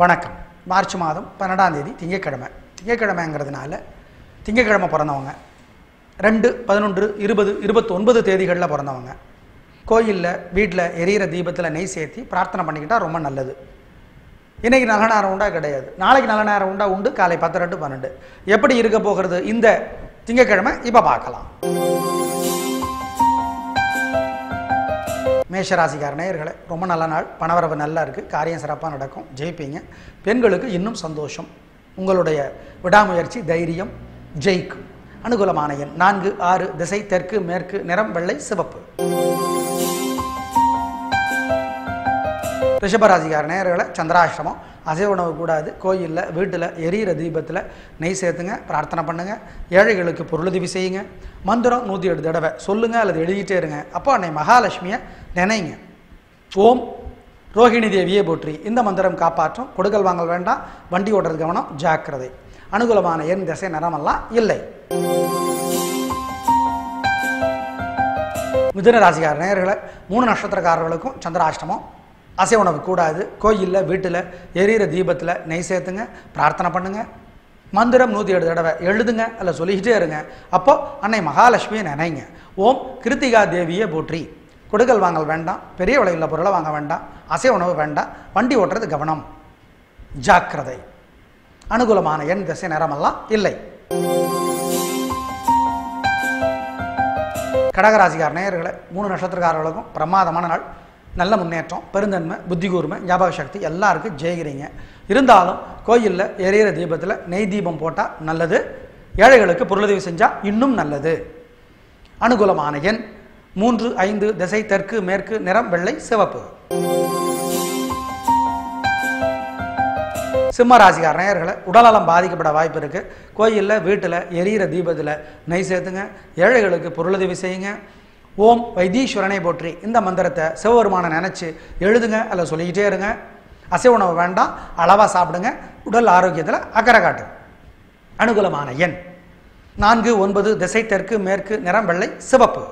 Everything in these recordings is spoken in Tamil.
வணக்கம். மார்ச் மாதம் பன்னெண்டாம் தேதி திங்கக்கிழமை திங்கக்கிழமைங்கிறதுனால திங்கட்கிழமை பிறந்தவங்க. ரெண்டு பதினொன்று இருபது இருபத்தொன்பது தேதிகளில் பிறந்தவங்க. கோயிலில் வீட்டில் எரியிற தீபத்தில் நெய் சேர்த்தி பிரார்த்தனை பண்ணிக்கிட்டால் ரொம்ப நல்லது. இன்றைக்கி நல்ல நேரம் உண்டா? கிடையாது. நாளைக்கு நல்ல நேரம் உண்டா? உண்டு. காலை பத்து ரெண்டு பன்னெண்டு. எப்படி இருக்க போகிறது? இந்த திங்கட்கிழமை இப்போ பார்க்கலாம். மேஷராசிக்கார நேயர்களை ரொம்ப நல்ல நாள். பணவரவு நல்லா இருக்குது காரியம் சிறப்பாக நடக்கும். ஜெயிப்பீங்க. பெண்களுக்கு இன்னும் சந்தோஷம். உங்களுடைய விடாமுயற்சி தைரியம் ஜெயிக்கும். அனுகூலமான எண் நான்கு ஆறு திசை தெற்கு மேற்கு நிறம் வெள்ளை சிவப்பு. ரிஷபராசிக்கார நேயர்களை சந்திராசிரமம் அசைவ உணவு கூடாது. கோயிலில் வீட்டில் எரியிற தீபத்தில் நெய் சேர்த்துங்க பிரார்த்தனை பண்ணுங்கள் ஏழைகளுக்கு பொருளுதவி செய்யுங்க. மந்திரம் நூற்றி எட்டு தடவை. சொல்லுங்கள் அல்லது எழுதிட்டே இருங்க. அப்போ அன்னை மகாலட்சுமியை நினைங்க. ஓம் ரோஹிணி தேவியே போற்றி. இந்த மந்திரம் காப்பாற்றும். கொடுக்கல் வாங்கல் வேண்டாம். வண்டி ஓடுறது கவனம். ஜாக்கிரதை. அனுகூலமான எண் திசை நிறமெல்லாம் இல்லை. மிதுன ராசிக்கார நேயர்களை மூணு நட்சத்திரக்காரர்களுக்கும் சந்திராஷ்டமம். அசை உணவு கூடாது. கோயிலில் வீட்டில் எரியிற தீபத்தில் நெய் சேர்த்துங்க பிரார்த்தனை பண்ணுங்கள் மந்திரம் நூற்றி ஏழு தடவை எழுதுங்க அல்ல சொல்லிக்கிட்டே இருங்க. அப்போது அன்னை மகாலட்சுமியை நினைங்க. ஓம் கிருத்திகா தேவியை போற்றி. கொடுக்கல் வாங்கல் வேண்டாம் பெரிய விலையுள்ள பொருளை வாங்க வேண்டாம் அசை உணவு வேண்டாம் வண்டி ஓட்டுறது கவனம். ஜாக்கிரதை. அனுகூலமான எண் திசை நேரமெல்லாம் இல்லை. கடகராசிக்கார நேயர்களை மூணு நட்சத்திரக்காரர்களுக்கும் பிரமாதமான நாள். நல்ல முன்னேற்றம் பெருந்தன்மை புத்தி கூர்மை ஞாபக சக்தி எல்லாருக்கும் ஜெயிக்கிறீங்க. இருந்தாலும் கோயிலில் எரியிற தீபத்தில் நெய் தீபம் போட்டால் நல்லது ஏழைகளுக்கு பொருளுதவி செஞ்சால் இன்னும் நல்லது. அனுகூலமான எண் மூன்று ஐந்து திசை தெற்கு மேற்கு நிறம் வெள்ளை சிவப்பு. சிம்ம ராசிக்கார நேயர்களை உடல்நலம் பாதிக்கப்பட வாய்ப்பு இருக்குது கோயிலில் வீட்டில் எரியிற தீபத்தில் நெய் சேர்த்துங்க. ஏழைகளுக்கு பொருளுதவி செய்யுங்க. ஓம் வைத்தீஸ்வரனை போற்றி. இந்த மந்திரத்தை சிவபெருமானை நினச்சி எழுதுங்க அல்ல சொல்லிக்கிட்டே இருங்க. அசைவ உணவு வேண்டாம் அளவாக சாப்பிடுங்க உடல் ஆரோக்கியத்தில் அக்கறை காட்டு. அனுகூலமான எண். நான்கு ஒன்பது திசை தெற்கு மேற்கு நிறம் வெள்ளை சிவப்பு.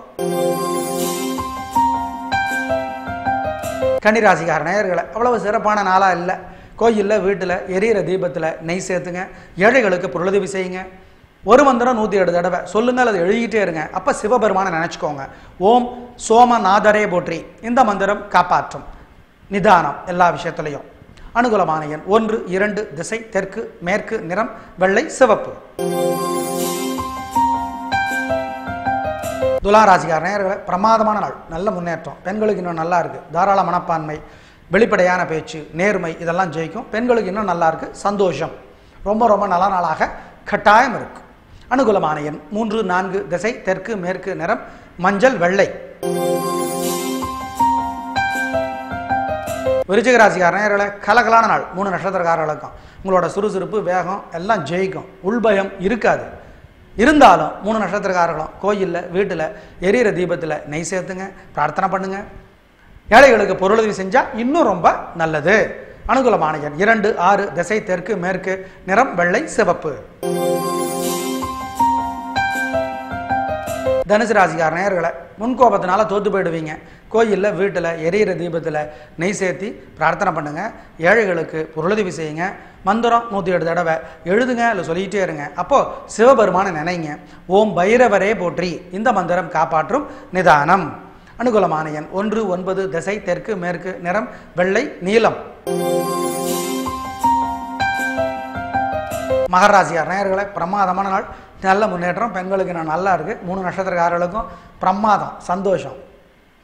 கன்னிராசிக்கார நேயர்களை அவ்வளவு சிறப்பான நாளாக இல்லை. கோயிலில் வீட்டில் எரியிற தீபத்தில் நெய் சேர்த்துங்க ஏழைகளுக்கு பொருளுதவி செய்யுங்க. ஒரு மந்திரம் நூற்றி ஏழு தடவை. சொல்லுங்கள் அதை எழுதிக்கிட்டே இருங்க. அப்போ சிவபெருமானை நினச்சிக்கோங்க. ஓம் சோமநாதரே போற்றி. இந்த மந்திரம் காப்பாற்றும். நிதானம் எல்லா விஷயத்துலையும். அனுகூலமான எண் ஒன்று இரண்டு திசை தெற்கு மேற்கு நிறம் வெள்ளை சிவப்பு. துளாராசிக்கார நேர்களை பிரமாதமான நாள். நல்ல முன்னேற்றம். பெண்களுக்கு இன்னும் நல்லா இருக்குது தாராள மனப்பான்மை வெளிப்படையான பேச்சு நேர்மை இதெல்லாம் ஜெயிக்கும். பெண்களுக்கு இன்னும் நல்லா இருக்குது சந்தோஷம். ரொம்ப ரொம்ப நல்ல நாளாக கட்டாயம் இருக்கும் அனுகூலமான எண் மூன்று நான்கு திசை தெற்கு மேற்கு நிறம் மஞ்சள் வெள்ளை. விருச்சிக கலகலான நாள். மூணு நட்சத்திரக்காரர்களுக்கும் உங்களோட சுறுசுறுப்பு வேகம் எல்லாம் ஜெயிக்கும். உள்பயம் இருக்காது. இருந்தாலும் மூணு நட்சத்திரக்காரர்களும் கோயிலில் வீட்டில் எரியிற தீபத்தில் நெய் சேர்த்துங்க பிரார்த்தனை பண்ணுங்க. ஏழைகளுக்கு பொருளுதவி செஞ்சால் இன்னும் ரொம்ப நல்லது. அனுகூலமான எண் இரண்டு ஆறு திசை தெற்கு மேற்கு நிறம் வெள்ளை சிவப்பு. தனுசு ராசிக்கார நேர்களை முன்கோபத்தினால தோத்து போயிடுவீங்க. கோயிலில் வீட்டில் எரியிற தீபத்தில் நெய் சேர்த்தி பிரார்த்தனை பண்ணுங்க. ஏழைகளுக்கு பொருளுதவி செய்யுங்க. மந்திரம் நூற்றி எட்டு தடவை எழுதுங்க இல்லை சொல்லிக்கிட்டே இருங்க. அப்போது சிவபெருமான நினைங்க. ஓம் பைரவரே போற்றி. இந்த மந்திரம் காப்பாற்றும் நிதானம். அனுகூலமான எண் ஒன்று ஒன்பது திசை தெற்கு மேற்கு நிறம் வெள்ளை நீலம் மகராசியார் நேயர்களை பிரமாதமான நாள். நல்ல முன்னேற்றம். பெண்களுக்கு நான் நல்லா இருக்கு. மூணு நட்சத்திரக்காரர்களுக்கும் பிரமாதம் சந்தோஷம்.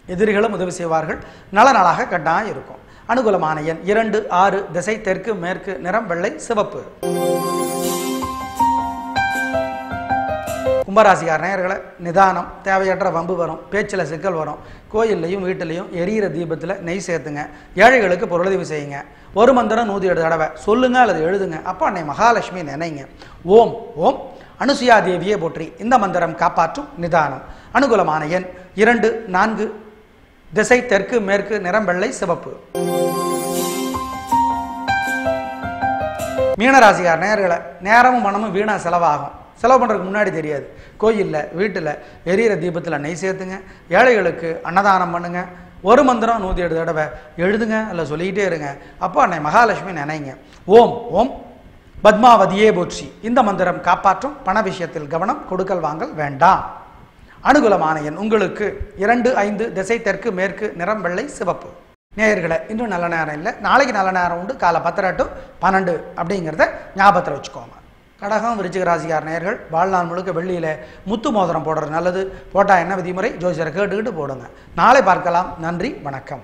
எதிரிகளும் உதவி செய்வார்கள். நல்ல நாளாக கட்டாயம் இருக்கும். அனுகூலமான எண் இரண்டு ஆறு திசை தெற்கு மேற்கு நிறம் வெள்ளை சிவப்பு. கும்பராசிக்கார நேயர்களை நிதானம் தேவையற்ற வம்பு வரும் பேச்சில் சிக்கல் வரும். கோயில்லையும் வீட்டிலையும் எரியிற தீபத்தில் நெய் சேர்த்துங்க. ஏழைகளுக்கு பொருளுதவி செய்யுங்க. ஒரு மந்திரம் நூற்றி ஏழு தடவை. சொல்லுங்க அல்லது எழுதுங்க. அப்போ அன்னை மகாலட்சுமி நினைங்க. ஓம் ஓம். அனுசுயா தேவியே போற்றி. இந்த மந்திரம் காப்பாற்றும் நிதானம். அனுகூலமான எண் இரண்டு நான்கு. திசை தெற்கு மேற்கு நிறம் வெள்ளை சிவப்பு. மீனராசிக்கார நேர்களை நேரமும் மனமும் வீணாக செலவாகும். செலவு பண்ணுறதுக்கு முன்னாடி தெரியாது. கோயிலில் வீட்டில் எரியிற தீபத்தில் நெய் சேர்த்துங்க. ஏழைகளுக்கு அன்னதானம் பண்ணுங்க. ஒரு மந்திரம் நூற்றி எட்டு தடவை எழுதுங்க இல்லை சொல்லிக்கிட்டே இருங்க. அப்போ அன்னை மகாலட்சுமி நினைங்க. ஓம் ஓம். பத்மாவதியே போற்றி. இந்த மந்திரம் காப்பாற்றும் பண விஷயத்தில் கவனம் கொடுக்கல் வாங்கல் வேண்டாம். அனுகூலமான எண் உங்களுக்கு இரண்டு ஐந்து திசை தெற்கு மேற்கு நிறம் வெள்ளை சிவப்பு. நேயர்களை இன்னும் நல்ல நேரம் இல்லை. நாளைக்கு நல்ல நேரம் உண்டு. காலை பத்தரை டு பன்னெண்டு அப்படிங்கிறத ஞாபகத்தில் வச்சுக்கோங்க. கடகம் விருச்சிக ராசிக்கார நேயர்கள் வாழ்நாள் முழுக்க வெள்ளியில் முத்து மோதிரம் போடுறது நல்லது. போட்டால் என்ன விதிமுறை? ஜோசியரை கேட்டுக்கிட்டு போடுங்க. நாளை பார்க்கலாம். நன்றி வணக்கம்.